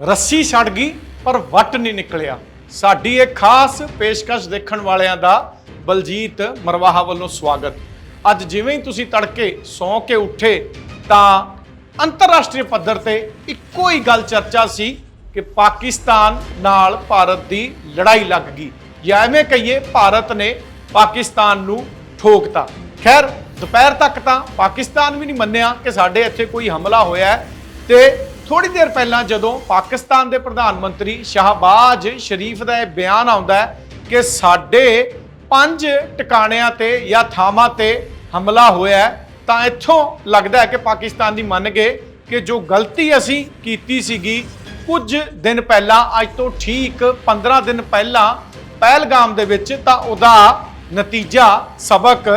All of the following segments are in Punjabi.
ਰੱਸੀ ਛੱਡ ਗਈ, ਪਰ ਵੱਟ ਨਹੀਂ ਨਿਕਲਿਆ। ਸਾਡੀ ਇਹ ਖਾਸ ਪੇਸ਼ਕਸ਼ ਦੇਖਣ ਵਾਲਿਆਂ ਦਾ ਬਲਜੀਤ ਮਰਵਾਹਾ ਵੱਲੋਂ ਸਵਾਗਤ। ਅੱਜ ਜਿਵੇਂ ਹੀ ਤੁਸੀਂ ਤੜਕੇ ਸੌਂ ਕੇ ਉੱਠੇ, ਤਾਂ ਅੰਤਰਰਾਸ਼ਟਰੀ ਪੱਧਰ ਤੇ ਇੱਕੋ ਹੀ ਗੱਲ ਚਰਚਾ ਸੀ ਕਿ ਪਾਕਿਸਤਾਨ ਨਾਲ ਭਾਰਤ ਦੀ ਲੜਾਈ ਲੱਗ ਗਈ। ਜਾਂ ਐਵੇਂ ਕਹੀਏ, ਭਾਰਤ ਨੇ ਪਾਕਿਸਤਾਨ ਨੂੰ ਠੋਕਤਾ। ਖੈਰ, ਦੁਪਹਿਰ ਤੱਕ ਤਾਂ ਪਾਕਿਸਤਾਨ ਵੀ ਨਹੀਂ ਮੰਨਿਆ ਕਿ ਸਾਡੇ ਇੱਥੇ ਕੋਈ ਹਮਲਾ ਹੋਇਆ ਹੈ ਤੇ ਥੋੜੀ ਦੇਰ ਪਹਿਲਾਂ ਜਦੋਂ ਪਾਕਿਸਤਾਨ ਦੇ ਪ੍ਰਧਾਨ ਮੰਤਰੀ ਸ਼ਾਹਬਾਜ਼ ਸ਼ਰੀਫ ਦਾ ਇਹ ਬਿਆਨ ਆਉਂਦਾ ਹੈ ਕਿ ਸਾਡੇ ਪੰਜ ਟਿਕਾਣਿਆਂ ਤੇ ਜਾਂ ਥਾਵਾਂ ਤੇ ਹਮਲਾ ਹੋਇਆ ਤਾਂ ਇੱਥੋਂ ਲੱਗਦਾ ਹੈ ਕਿ ਪਾਕਿਸਤਾਨ ਦੀ ਮੰਨ ਗਏ ਕਿ ਜੋ ਗਲਤੀ ਅਸੀਂ ਕੀਤੀ ਸੀਗੀ, ਕੁਝ ਦਿਨ ਪਹਿਲਾਂ, ਅੱਜ ਤੋਂ ਠੀਕ 15 ਦਿਨ ਪਹਿਲਾਂ ਪਹਿਲਗਾਮ ਦੇ ਵਿੱਚ, ਤਾਂ ਉਹਦਾ ਨਤੀਜਾ ਸਬਕ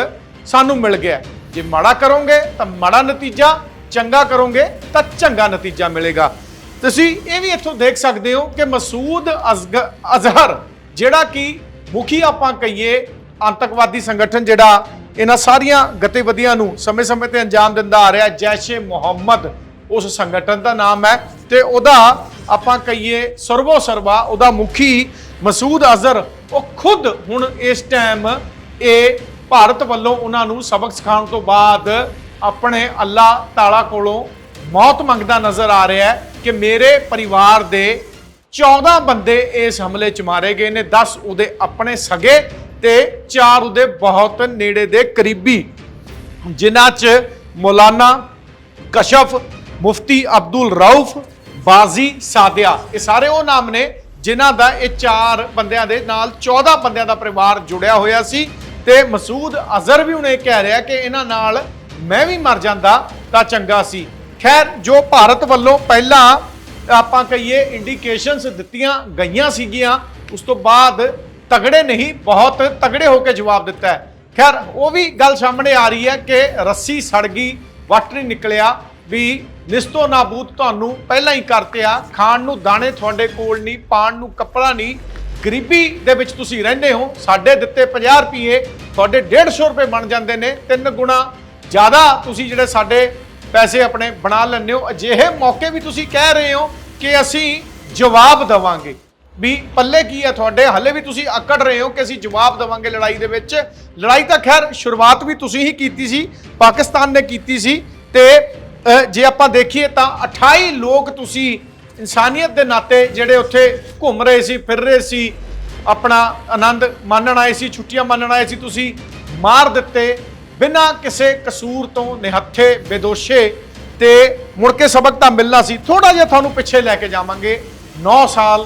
ਸਾਨੂੰ ਮਿਲ ਗਿਆ ਜੇ ਮਾੜਾ ਕਰੋਗੇ, ਤਾਂ ਮਾੜਾ ਨਤੀਜਾ ਚੰਗਾ ਕਰੋਗੇ ਤਾਂ ਚੰਗਾ ਨਤੀਜਾ ਮਿਲੇਗਾ। ਤੁਸੀਂ ਇਹ ਵੀ ਇੱਥੋਂ ਦੇਖ ਸਕਦੇ ਹੋ ਕਿ ਮਸੂਦ ਅਜ਼ਗ- ਅਜ਼ਹਰ, ਜਿਹੜਾ ਕਿ ਮੁਖੀ ਆਪਾਂ ਕਹੀਏ ਆਤੰਕਵਾਦੀ ਸੰਗਠਨ ਜਿਹੜਾ ਇਹਨਾਂ ਸਾਰੀਆਂ ਗਤੀਵਿਧੀਆਂ ਨੂੰ ਸਮੇਂ-ਸਮੇਂ ਤੇ ਅੰਜਾਮ ਦਿੰਦਾ ਆ ਰਿਹਾ ਜੈਸ਼ੇ ਮੁਹੰਮਦ। ਉਸ ਸੰਗਠਨ ਦਾ ਨਾਮ ਹੈ ਤੇ ਉਹਦਾ ਆਪਾਂ ਕਹੀਏ ਸਰਵੋ ਸਰਵਾ ਉਹਦਾ ਮੁਖੀ ਮਸੂਦ ਅਜ਼ਹਰ, ਉਹ ਖੁਦ ਹੁਣ ਇਸ ਟਾਈਮ ਇਹ ਭਾਰਤ ਵੱਲੋਂ ਉਹਨਾਂ ਨੂੰ ਸਬਕ ਸਿਖਾਉਣ ਤੋਂ ਬਾਅਦ ਆਪਣੇ ਅੱਲਾ ਤਾਲਾ ਕੋਲੋਂ ਮੌਤ ਮੰਗਦਾ ਨਜ਼ਰ ਆ ਰਿਹਾ ਹੈ ਕਿ ਮੇਰੇ ਪਰਿਵਾਰ ਦੇ 14 ਬੰਦੇ ਇਸ ਹਮਲੇ 'ਚ ਮਾਰੇ ਗਏ ਨੇ 10 ਉਹਦੇ ਆਪਣੇ ਸਗੇ ਤੇ 4 ਉਹਦੇ ਬਹੁਤ ਨੇੜੇ ਦੇ ਕਰੀਬੀ। ਜਿਨ੍ਹਾਂ 'ਚ ਮੌਲਾਨਾ ਕਸ਼ਫ, ਮੁਫਤੀ ਅਬਦੁਲ ਰੌਫ ਬਾਜ਼ੀ ਸਾਦਿਆ, ਇਹ ਸਾਰੇ ਉਹ ਨਾਮ ਨੇ ਜਿਨ੍ਹਾਂ ਦਾ ਇਹ ਚਾਰ ਬੰਦਿਆਂ ਦੇ ਨਾਲ 14 ਬੰਦਿਆਂ ਦਾ ਪਰਿਵਾਰ ਜੁੜਿਆ ਹੋਇਆ ਸੀ ਤੇ ਮਸੂਦ ਅਜ਼ਹਰ ਵੀ ਹੁਣ ਇਹ ਕਹਿ ਰਿਹਾ ਕਿ ਇਹਨਾਂ ਨਾਲ ਮੈਂ ਵੀ ਮਰ ਜਾਂਦਾ ਤਾਂ ਚੰਗਾ ਸੀ। ਖੈਰ, ਜੋ ਭਾਰਤ ਵੱਲੋਂ ਪਹਿਲਾਂ ਆਪਾਂ ਕਹੀਏ ਇੰਡੀਕੇਸ਼ਨਸ ਦਿੱਤੀਆਂ ਗਈਆਂ ਸੀਗੀਆਂ, ਉਸ ਤੋਂ ਬਾਅਦ ਤਗੜੇ ਨਹੀਂ, ਬਹੁਤ ਤਗੜੇ ਹੋ ਕੇ ਜਵਾਬ ਦਿੱਤਾ ਹੈ। ਖੈਰ, ਉਹ ਵੀ ਗੱਲ ਸਾਹਮਣੇ ਆ ਰਹੀ ਹੈ ਕਿ ਰੱਸੀ ਸੜ ਗਈ, ਵੱਟ ਨਹੀਂ ਨਿਕਲਿਆ, ਵੀ ਨਿਸਤੋ ਨਾਬੂਦ ਤੁਹਾਨੂੰ ਪਹਿਲਾਂ ਹੀ ਕਰਤੇ ਆ ਖਾਣ ਨੂੰ ਦਾਣੇ ਤੁਹਾਡੇ ਕੋਲ ਨਹੀਂ, ਪਾਣ ਨੂੰ ਕੱਪੜਾ ਨਹੀਂ, ਗਰੀਬੀ ਦੇ ਵਿੱਚ ਤੁਸੀਂ ਰਹਿੰਦੇ ਹੋ, ਸਾਡੇ ਦਿੱਤੇ 50 ਰੁਪਏ, ਤੁਹਾਡੇ 150 ਰੁਪਏ ਬਣ ਜਾਂਦੇ ਨੇ, ਤਿੰਨ ਗੁਣਾ ਜ਼ਿਆਦਾ ਤੁਸੀਂ ਜਿਹੜੇ ਸਾਡੇ ਪੈਸੇ ਆਪਣੇ ਬਣਾ ਲੈਂਦੇ ਹੋ, ਅਜਿਹੇ ਮੌਕੇ ਵੀ ਤੁਸੀਂ ਕਹਿ ਰਹੇ ਹੋ ਕਿ ਅਸੀਂ ਜਵਾਬ ਦਵਾਂਗੇ। ਵੀ ਪੱਲੇ ਕੀ ਹੈ ਤੁਹਾਡੇ? ਹਲੇ ਵੀ ਤੁਸੀਂ ਅਕੜ ਰਹੇ ਹੋ ਕਿ ਅਸੀਂ ਜਵਾਬ ਦਵਾਂਗੇ ਲੜਾਈ ਦੇ ਵਿੱਚ। ਲੜਾਈ ਤਾਂ ਖੈਰ ਸ਼ੁਰੂਆਤ ਵੀ ਤੁਸੀਂ ਹੀ ਕੀਤੀ ਸੀ, ਪਾਕਿਸਤਾਨ ਨੇ ਕੀਤੀ ਸੀ ਤੇ ਜੇ ਆਪਾਂ ਦੇਖੀਏ ਤਾਂ 28 ਲੋਕ ਤੁਸੀਂ ਇਨਸਾਨੀਅਤ ਦੇ ਨਾਤੇ ਜਿਹੜੇ ਉੱਥੇ ਘੁੰਮ ਰਹੇ ਸੀ, ਫਿਰ ਰਹੇ ਸੀ, ਆਪਣਾ ਆਨੰਦ ਮਾਣਨ ਆਏ ਸੀ, ਛੁੱਟੀਆਂ ਮੰਨਣ ਆਏ ਸੀ, ਤੁਸੀਂ ਮਾਰ ਦਿੱਤੇ। ਬਿਨਾਂ ਕਿਸੇ ਕਸੂਰ ਤੋਂ ਨਿਹੱਥੇ ਬੇਦੋਸ਼ੇ ਤੇ ਮੁੜ ਕੇ ਸਬਕ ਤਾਂ ਮਿਲਣਾ ਸੀ। ਥੋੜਾ ਜਿਹਾ ਤੁਹਾਨੂੰ ਪਿੱਛੇ ਲੈ ਕੇ ਜਾਵਾਂਗੇ। 9 ਸਾਲ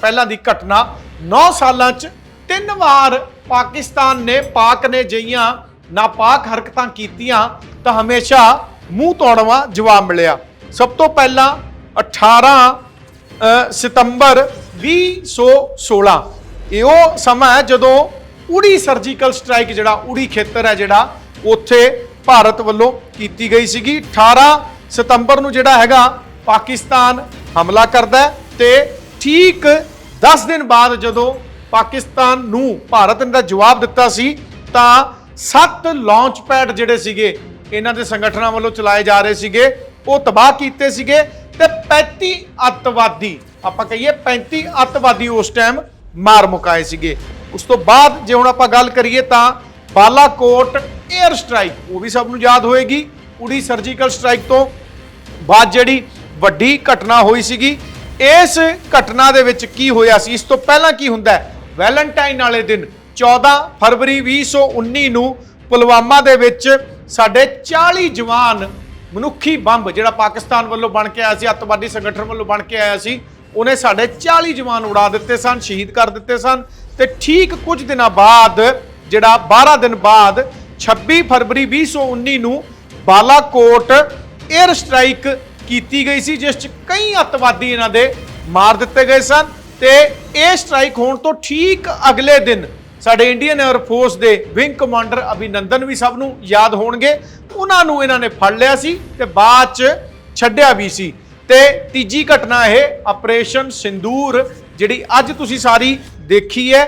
ਪਹਿਲਾਂ ਦੀ ਘਟਨਾ। 9 ਸਾਲਾਂ 'ਚ ਤਿੰਨ ਵਾਰ ਪਾਕਿਸਤਾਨ ਨੇ ਪਾਕ ਨੇ ਜਈਆਂ ਨਾਪਾਕ ਹਰਕਤਾਂ ਕੀਤੀਆਂ ਤਾਂ ਹਮੇਸ਼ਾ ਮੂੰਹ ਤੋੜਵਾ ਜਵਾਬ ਮਿਲਿਆ। ਸਭ ਤੋਂ ਪਹਿਲਾਂ 18 ਅ, ਸਤੰਬਰ 2016 ਇਹ ਉਹ ਸਮਾਂ ਹੈ ਜਦੋਂ ਉੜੀ ਸਰਜੀਕਲ ਸਟ੍ਰਾਈਕ ਜਿਹੜਾ ਉੜੀ ਖੇਤਰ ਹੈ ਜਿਹੜਾ ਉੱਥੇ ਭਾਰਤ ਵੱਲੋਂ ਕੀਤੀ ਗਈ ਸੀਗੀ। 18 ਸਤੰਬਰ ਨੂੰ ਜਿਹੜਾ ਹੈਗਾ, ਪਾਕਿਸਤਾਨ ਹਮਲਾ ਕਰਦਾ ਹੈ ਤੇ ਠੀਕ 10 ਦਿਨ ਬਾਅਦ ਜਦੋਂ ਪਾਕਿਸਤਾਨ ਨੂੰ ਭਾਰਤ ਨੇ ਦਾ ਜਵਾਬ ਦਿੱਤਾ ਸੀ, ਤਾਂ ਸੱਤ ਲਾਂਚ ਪੈਡ ਜਿਹੜੇ ਸੀਗੇ, ਇਹਨਾਂ ਦੇ ਸੰਗਠਨਾਂ ਵੱਲੋਂ ਚਲਾਏ ਜਾ ਰਹੇ ਸੀਗੇ। ਉਹ ਤਬਾਹ ਕੀਤੇ ਸੀਗੇ ਤੇ 35 ਅੱਤਵਾਦੀ, ਆਪਾਂ ਕਹੀਏ 35 ਅੱਤਵਾਦੀ ਉਸ ਟਾਈਮ ਮਾਰ ਮੁਕਾਏ ਸੀਗੇ। ਉਸ ਤੋਂ ਬਾਅਦ ਜੇ ਹੁਣ ਆਪਾਂ ਗੱਲ ਕਰੀਏ ਤਾਂ ਬਾਲਾਕੋਟ 에ਅਰ ਸਟ੍ਰਾਈਕ ਉਹ ਵੀ ਸਭ ਨੂੰ ਯਾਦ ਹੋਏਗੀ। ਉੜੀ ਸਰਜੀਕਲ ਸਟ੍ਰਾਈਕ ਤੋਂ ਬਾਅਦ ਜਿਹੜੀ ਵੱਡੀ ਘਟਨਾ ਹੋਈ ਸੀਗੀ, ਇਸ ਘਟਨਾ ਦੇ ਵਿੱਚ ਕੀ ਹੋਇਆ ਸੀ? ਇਸ ਤੋਂ ਪਹਿਲਾਂ ਕੀ ਹੁੰਦਾ ਹੈ? ਵੈਲੈਂਟਾਈਨ ਵਾਲੇ ਦਿਨ 14 ਫਰਵਰੀ 2019 ਨੂੰ ਪੁਲਵਾਮਾ ਦੇ ਵਿੱਚ ਸਾਡੇ 40 ਜਵਾਨ ਮਨੁੱਖੀ ਬੰਬ ਜਿਹੜਾ ਪਾਕਿਸਤਾਨ ਵੱਲੋਂ ਬਣ ਕੇ ਆਇਆ ਸੀ, ਅੱਤਵਾਦੀ ਸੰਗਠਨ ਵੱਲੋਂ ਬਣ ਕੇ ਆਇਆ ਸੀ, ਉਹਨੇ ਸਾਡੇ 40 ਜਵਾਨ ਉਡਾ ਦਿੱਤੇ ਸਨ, ਸ਼ਹੀਦ ਕਰ ਦਿੱਤੇ ਸਨ ਤੇ ਠੀਕ ਕੁਝ ਦਿਨਾਂ ਬਾਅਦ, ਜਿਹੜਾ 12 ਦਿਨ ਬਾਅਦ 26 ਫਰਵਰੀ 2019 ਨੂੰ ਬਾਲਾਕੋਟ 에ਅਰ ਸਟ੍ਰਾਈਕ ਕੀਤੀ ਗਈ ਸੀ, ਜਿਸ 'ਚ ਕਈ ਅੱਤਵਾਦੀ ਇਹਨਾਂ ਦੇ ਮਾਰ ਦਿੱਤੇ ਗਏ ਸਨ ਤੇ ਇਹ ਸਟ੍ਰਾਈਕ ਹੋਣ ਤੋਂ ਠੀਕ ਅਗਲੇ ਦਿਨ ਸਾਡੇ ਇੰਡੀਅਨ 에ਅਰ ਫੋਰਸ ਦੇ ਵਿੰਗ ਕਮਾਂਡਰ ਅਭਿਨੰਦਨ ਵੀ ਸਭ ਨੂੰ ਯਾਦ ਹੋਣਗੇ। ਉਹਨਾਂ ਨੂੰ ਇਹਨਾਂ ਨੇ ਫੜ ਲਿਆ ਸੀ ਤੇ ਬਾਅਦ 'ਚ ਛੱਡਿਆ ਵੀ ਸੀ। ਤੇ ਤੀਜੀ ਘਟਨਾ ਇਹ ਆਪਰੇਸ਼ਨ ਸਿੰਦੂਰ, ਜਿਹੜੀ ਅੱਜ ਤੁਸੀਂ ਸਾਰੀ ਦੇਖੀ ਹੈ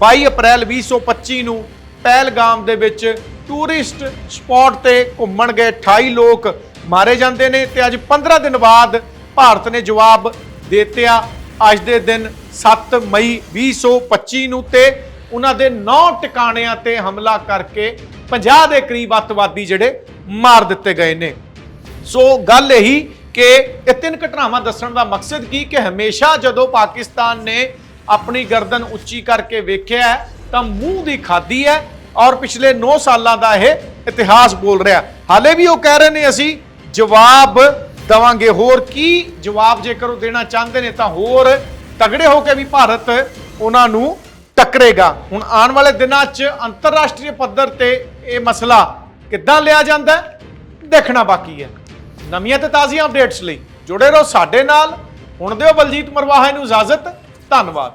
22 ਅਪ੍ਰੈਲ 2025 ਨੂੰ ਪਹਿਲਗਾਮ ਦੇ ਵਿੱਚ ਟੂਰਿਸਟ ਸਪੌਟ ਤੇ ਘੁੰਮਣ ਗਏ 28 ਲੋਕ ਮਾਰੇ ਜਾਂਦੇ ਨੇ ਤੇ ਅੱਜ 15 ਦਿਨ ਬਾਅਦ ਭਾਰਤ ਨੇ ਜਵਾਬ ਦੇਤਿਆ ਅੱਜ ਦੇ ਦਿਨ 7 ਮਈ 2025 ਨੂੰ ਤੇ ਉਹਨਾਂ ਦੇ 9 ਟਿਕਾਣਿਆਂ ਤੇ ਹਮਲਾ ਕਰਕੇ 50 ਦੇ ਕਰੀਬ ਅੱਤਵਾਦੀ ਜਿਹੜੇ ਮਾਰ ਦਿੱਤੇ ਗਏ ਨੇ। ਸੋ ਗੱਲ ਇਹੀ ਕਿ ਇਹ ਤਿੰਨ ਘਟਨਾਵਾਂ ਦੱਸਣ ਦਾ ਮਕਸਦ ਕੀ? ਕਿ ਹਮੇਸ਼ਾ ਜਦੋਂ ਪਾਕਿਸਤਾਨ ਨੇ ਆਪਣੀ ਗਰਦਨ ਉੱਚੀ ਕਰਕੇ ਵੇਖਿਆ ਤਾਂ ਮੂੰਹ ਦੀ ਖਾਦੀ ਹੈ। ਔਰ ਪਿਛਲੇ 9 ਸਾਲਾਂ ਦਾ ਇਹ ਇਤਿਹਾਸ ਬੋਲ ਰਿਹਾ। ਹਾਲੇ ਵੀ ਉਹ ਕਹਿ ਰਹੇ ਨੇ ਅਸੀਂ, ਜਵਾਬ ਦਵਾਂਗੇ। ਹੋਰ ਕੀ ਜਵਾਬ ਜੇਕਰ ਉਹ ਦੇਣਾ ਚਾਹੁੰਦੇ ਨੇ, ਤਾਂ ਹੋਰ ਤਗੜੇ ਹੋ ਕੇ ਵੀ ਭਾਰਤ ਉਹਨਾਂ ਨੂੰ ਟੱਕਰੇਗਾ। ਹੁਣ ਆਉਣ ਵਾਲੇ ਦਿਨਾਂ 'ਚ ਅੰਤਰਰਾਸ਼ਟਰੀ ਪੱਧਰ ਤੇ ਇਹ ਮਸਲਾ ਕਿੱਦਾਂ ਲਿਆ ਜਾਂਦਾ ਦੇਖਣਾ ਬਾਕੀ ਹੈ। ਨਵੀਆਂ ਤੇ ਤਾਜ਼ੀਆਂ ਅਪਡੇਟਸ ਲਈ ਜੁੜੇ ਰਹੋ ਸਾਡੇ ਨਾਲ। ਹੁਣ ਦਿਓ ਬਲਜੀਤ ਮਰਵਾਹਾ ਨੂੰ ਇਜਾਜ਼ਤ। ਧੰਨਵਾਦ।